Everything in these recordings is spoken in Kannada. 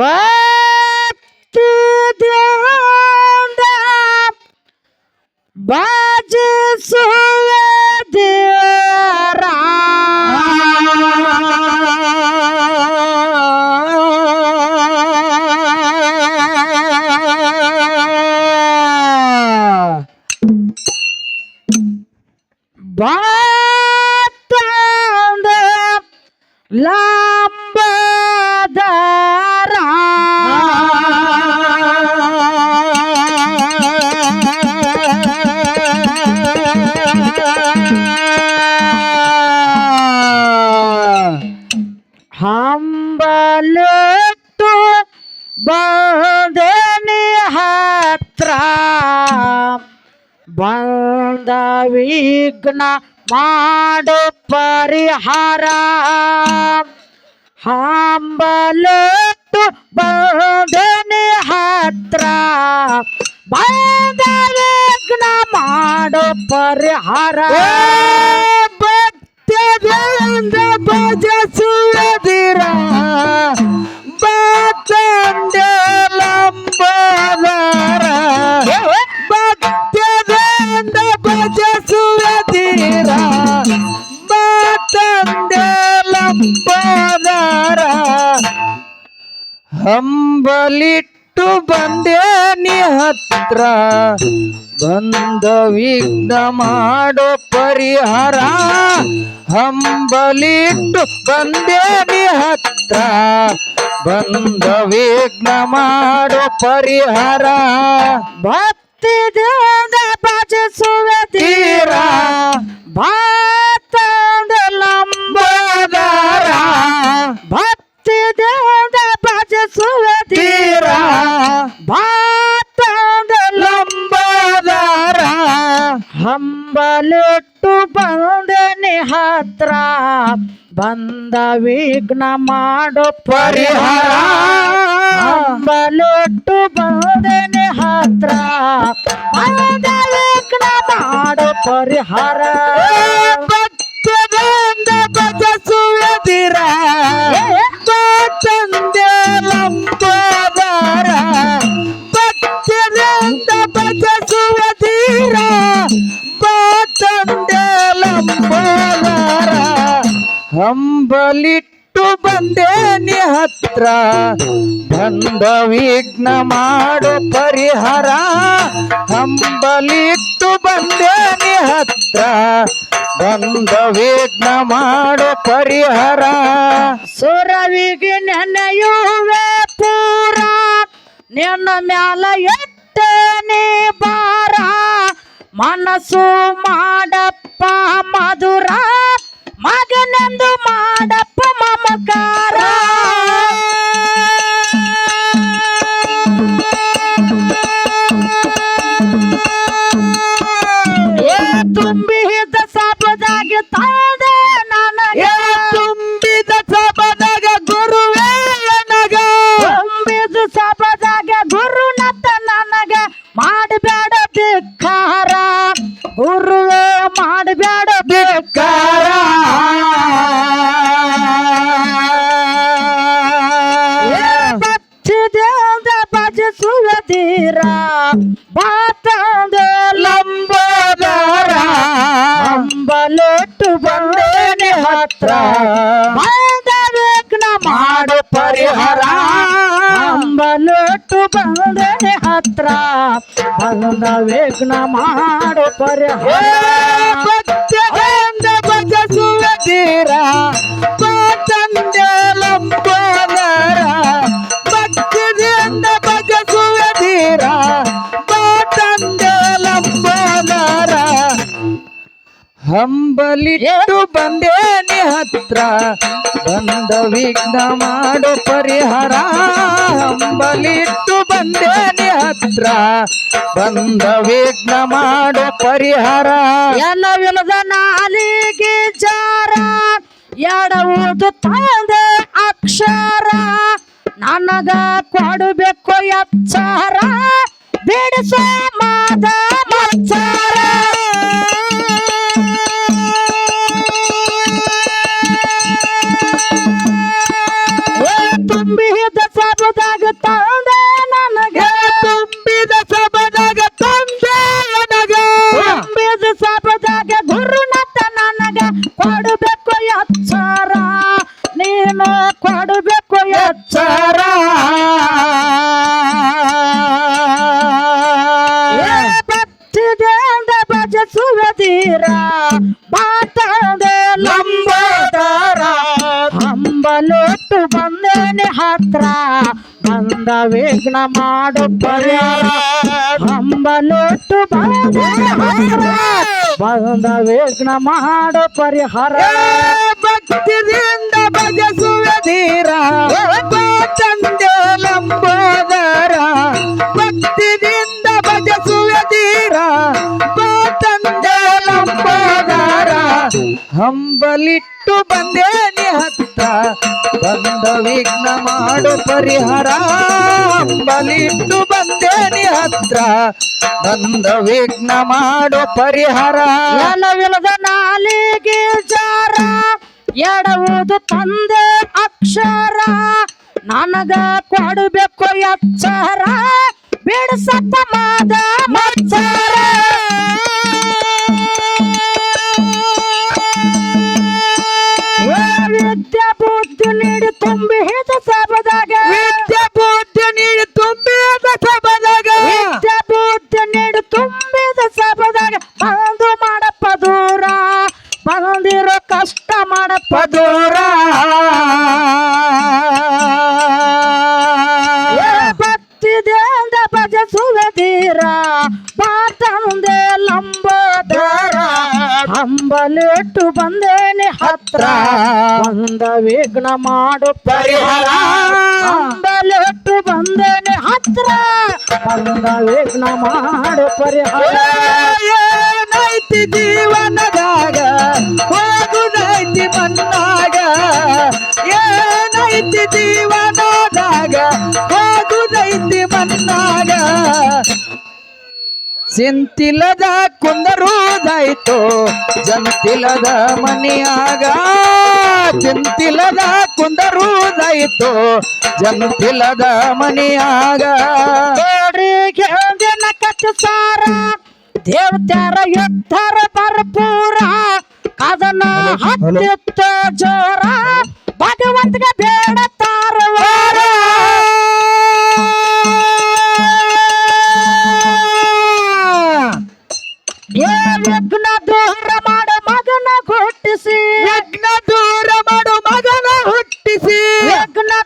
ಭಕ್ತಿದಿಂದ ವಿಘ್ನ ಮಾಡು ಪರಿಹಾರ. ಹಂಬಲಿಟ್ಟು ಬಂದನಿ ಹತ್ರ. ಬಂದ ವಿಘ್ನ ಮಾಡು ಪರಿಹಾರ. ಭಕ್ತದಿಂದ ಭಜಸುವುದಿರ ಬಾತಂಡೆ ಲಂಬದರ. ಹಂಬಲಿಟ್ಟು ಬಂದೆ ನೀ ಹತ್ರ. ಬಂದ ವಿಘ್ನ ಮಾಡೋ ಪರಿಹಾರ. ಹಂಬಲಿಟ್ಟು ಬಂದೆ ನೀ ಹತ್ರ. ಬಂದ ವಿಘ್ನ ಮಾಡೋ ಪರಿಹಾರ. ಭಕ್ತಿ ಭಕ್ತಿದಿಂದ ಭಜಿಸುವ ತೀರ. ಭಾತಂದ ಲಂಬದಾರ. ಹಂಬಲಿಟ್ಟು ಬಂದನಿ ಹತ್ರ ಬಂದ ವಿಘ್ನ ಮಾಡೋ ಪರಿಹಾರ ಹಂಬಲಿಟ್ಟು ಬಂದನಿ ಹತ್ರ ಬಂದ ವಿಘ್ನ ಮಾಡೋ ಪರಿಹಾರ ಭಕ್ತದಿಂದ ಭಜಸುವುದಿರ ತಂದೆ ಲಂಬೋದರ ಹಂಬಲಿಟ್ಟು ಬಂದೆ ನಿ ಹತ್ರ ಬಂದ ವಿಘ್ನ ಮಾಡು ಪರಿಹಾರ. ಹಂಬಲಿಟ್ಟು ಬಂದೆ ನಿ ಹತ್ರ ಬಂದ ವಿಘ್ನ ಮಾಡು ಪರಿಹಾರ. ಸುರವಿಗೆ ನೆನೆಯುವೆ ಪೂರ. ನಿನ್ನ ಮ್ಯಾಲ ಎತ್ತೇನೆ ಬಾರ ಮನಸ್ಸು ಮಾಡಪ್ಪ ಮಧುರ. ಮಗನೆಂದು ಮಾಡಪ್ಪ ಮಮಕಾರ. ಭಜಿಸುವುದೀರ ಬಾತಂದ ಲಂಬೋದರ. ಅಂಬಲಿಟ್ಟು ಬಂದೇನೆ ಹತ್ರ. ಬಂದ ವಿಘ್ನ ಮಾಡು ಪರಿಹಾರ. ಅಂಬಲಿಟ್ಟು ಬಂದೇನೆ ಹತ್ರ. ಬಂದ ವಿಘ್ನ ಮಾಡು ಪರಿಹಾರ. ಭಕ್ತಿಯಿಂದ ಭಜಿಸುವುದೀರ ಬಾತಂದೆ ಲಂಬೋದರ ಹಂಬಲಿಟ್ಟು ಬಂದೆ ನೀ ಹತ್ರ, ಬಂದ ವಿಘ್ನ ಮಾಡು ಪರಿಹಾರ. ಹಂಬಲಿಟ್ಟು ಬಂದೆ ನೀ ಹತ್ರ, ಬಂದ ವಿಘ್ನ ಮಾಡು ಪರಿಹಾರ. ಎಲ್ಲವಿಲ್ಲದ ನಾಲಿಗೆ ಜಾರ ಎಡವುದು ತಂದೆ ಅಕ್ಷರ. ನನಗ ಕೊಡಬೇಕು ಎಚ್ಚಾರ, ಬಿಡಿಸೋ ಮಾದ ಮಚ್ಚಾರ ವಿಘ್ನ ಮಾಡು ಪರಿಹಾರ ಬಂದ ವಿಘ್ನ ಮಾಡು ಪರಿಹಾರ. ಭಕ್ತಿಯಿಂದ ಭಜಸುವ ಧೀರ. ತಂದೆ ಲಂಬೋದರ. ಭಕ್ತಿಯಿಂದ ಭಜಸುವ ಧೀರ. ತಂದೆ ಲಂಬೋದರ. ಹಂಬಲಿಟ್ಟು ಬಂದೇನಿ ಹತ್ತ ಬಂದ ವಿಘ್ನ ಮಾಡು ಪರಿಹಾರ. ಬಲಿಟ್ಟು ಬಂದೇನಿ ಹತ್ರ. ಬಂದ ವಿಘ್ನ ಮಾಡು ಪರಿಹಾರ. ಎಲ್ಲವಿಲ್ಲದ ನಾಲಿಗೆ ಜಾರ ಎಡವುದು ತಂದೆ ಅಕ್ಷರ. ನನಗ ಕೊಡಬೇಕು ಎಚ್ಚರ. ಬಿಡಿಸತ್ತ ಮಾದ ಮಚ್ಚರ. ಭಜಸುವುದೀರ ಪಾಟಂದೆ ಲಂಬೋದರ ಅಂಬಲಿಟ್ಟು ಬಂದೇನೆ ಹತ್ರ, ಬಂದ ವಿಘ್ನ ಮಾಡು ಪರಿಹಾರ. ಅಂಬಲಿಟ್ಟು ಬಂದೇನೆ ಹತ್ರ, ಬಂದ ವಿಘ್ನ ಮಾಡು ಪರಿಹಾರ. ಏನೈತಿ ಜೀವನದಾಗ ಹೋಗುದೈತಿ ಮನ್ನಾಗ ಏನೈತಿ ಜೀವನದಾಗ ಹೋಗುದೈತಿ ಮನ್ನಾಗ ಸಿಂತಿಲದ ಕುಂದರುದಾಯ್ತು ಜಂತಿಲದ ಮನಿಯಾಗ ಚಿಂತಿಲದ ಕುಂದರುದಾಯ್ತು ಜಂತಿಲದ ಮನಿಯಾಗ ದೇವ್ರಿಗೆ ದಿನ ಕಚ್ಚಸಾರ ದೇವತ್ಯಾರ ಯುದ್ಧರ ಭರ್ಪೂರ. ಕದನ ಹತ್ತಿತ್ತ ಜೋರ ಭಗವಂತಗ ಬೇಡ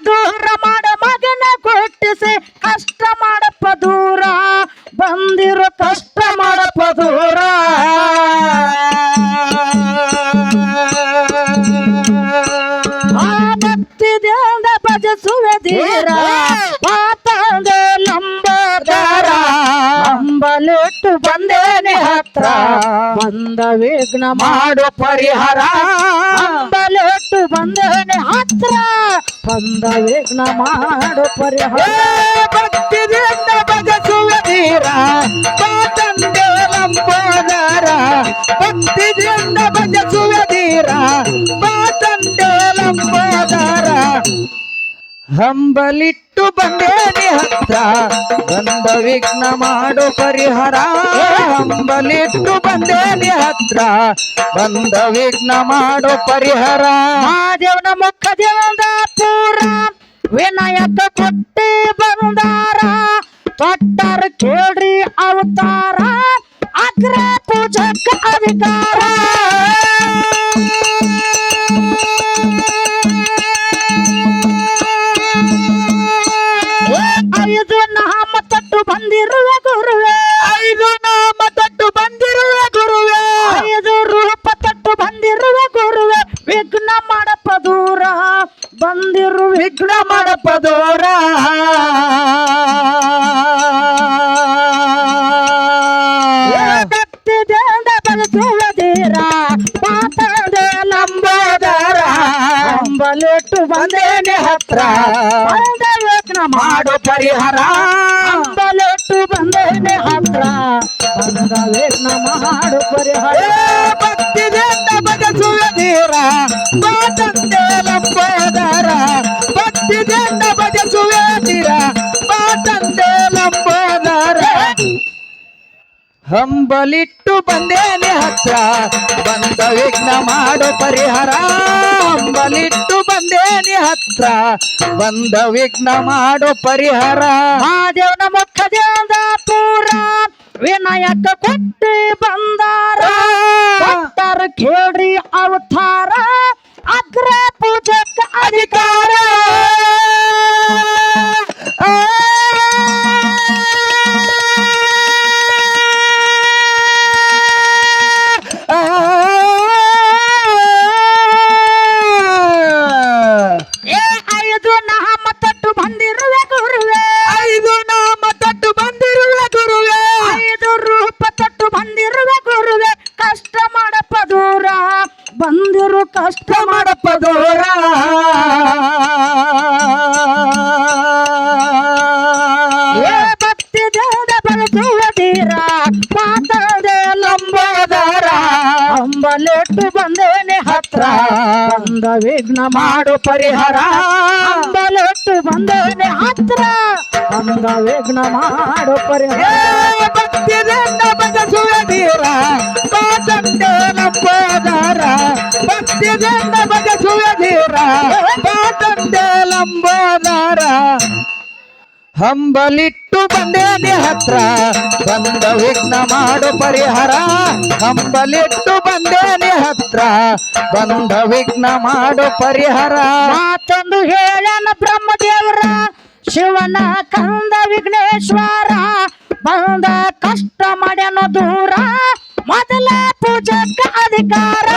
ದೂರ ಮಾಡ, ಮಗನ ಕೊಟ್ಟಿಸಿ. ಕಷ್ಟ ಮಾಡಪ್ಪ ದೂರ. ಬಂದಿರೋ ಕಷ್ಟ ಮಾಡಪ್ಪ ದೂರ. ಆ ಭಕ್ತಿದಿಂದ ಭಜಸುವ ಧೀರ. ಪಾತಂದ ಲಂಬದಾರ ಅಂಬಲಿಟ್ಟು ಬಂದೇನೆ ಹತ್ರ. ಬಂದ ವಿಘ್ನ ಮಾಡು ಪರಿಹಾರ. ಅಂಬಲಿಟ್ಟು ಬಂದೇನೆ ಹತ್ರ. ಬಂದ ವಿಘ್ನ ಮಾಡು ಪರಿಹಾರ ಭಕ್ತಿದಿಂದ ಭಜಸುವ ಧೀರ ಪಾತಂದೆ ಲಂಬೋದರ ಭಕ್ತಿದಿಂದ ಭಜಸುವ ಧೀರ ಪಾತಂದೆ ಲಂಬೋದರ ಹಂಬಲಿಟ್ಟು ಬಂದೇನಿ ಹತ್ರ ಬಂದ ವಿಘ್ನ ಮಾಡು ಪರಿಹಾರ. ಹಂಬಲಿಟ್ಟು ಬಂದೇನಿ ಹತ್ರ ಬಂದ ವಿಘ್ನ ಮಾಡು ಪರಿಹಾರ. ಮಹಾದೇವನ ಮುಖ ದೇವಂದ ಪೂರ, ವಿನಾಯಕ ಕೊಟ್ಟಿ ಬಂದಾರ. ತೊಟ್ಟರ ಕೇಳ್ರಿ ಅವತಾರ, ಅಗ್ರ ಪೂಜಕ ಅಧಿಕಾರ. ಬಂದೇನೆ ಹತ್ರ. ವಿಘ್ನ ಮಾಡು ಪರಿಹಾರ. ಅಂಬಲಿಟ್ಟು ಬಂದೇನೆ ಹತ್ರ. ವಿಘ್ನ ಮಾಡು ಪರಿಹಾರ. ಭಕ್ತಿದಿಂದ ಬದಸುವ ಧೀರ. ಹಂಬಲಿಟ್ಟು ಬಂದೇನೆ ಹತ್ರ ಬಂದ ವಿಘ್ನ ಮಾಡೋ ಪರಿಹಾರ. ಹಂಬಲಿಟ್ಟು ಬಂದೇನೆ ಹತ್ರ ಬಂದ ವಿಘ್ನ ಮಾಡೋ ಪರಿಹಾರ. ಮಹಾದೇವನ ಮುಖದಿಂದ ಪೂರ ವಿನಾಯಕ ಕೊಟ್ಟಿ ಬಂದಾರ. ಭಕ್ತರ ಅಂಬಾದಾರ. ಅಂಬಲೆಟ್ಟು ಬಂದೇನೆ ಹತ್ರ. ಅಂದ ವಿಘ್ನ ಮಾಡು ಪರಿಹಾರ. ಅಂಬಲೆಟ್ಟು ಬಂದೇನೆ ಹತ್ರ. ಅಂದ ವಿಘ್ನ ಮಾಡು ಪರಿಹಾರ. ಭಕ್ತಿರನ್ನ ಬದಸುವ ನೀರ ಪಾತಂಡೇಲಂಬೋದಾರ ಭಕ್ತಿರನ್ನ ಬದಸುವ ನೀರ ಪಾತಂಡೇಲಂಬೋದಾರ ಹಂಬಲಿಟ್ಟು ಬಂದೇನೆ ಹತ್ರ, ಬಂದ ವಿಘ್ನ ಮಾಡು ಪರಿಹಾರ. ಹಂಬಲಿಟ್ಟು ಬಂದೇನೆ ಹತ್ರ, ಬಂದ ವಿಘ್ನ ಮಾಡು ಪರಿಹಾರ. ಮಾತೊಂದು ಹೇಳನ ಬ್ರಹ್ಮದೇವರ, ಶಿವನ ಕಂದ ವಿಘ್ನೇಶ್ವರ, ಬಂದ ಕಷ್ಟ ಮಾಡ್ಯನ ದೂರ, ಮೊದಲ ಪೂಜಕ ಅಧಿಕಾರ.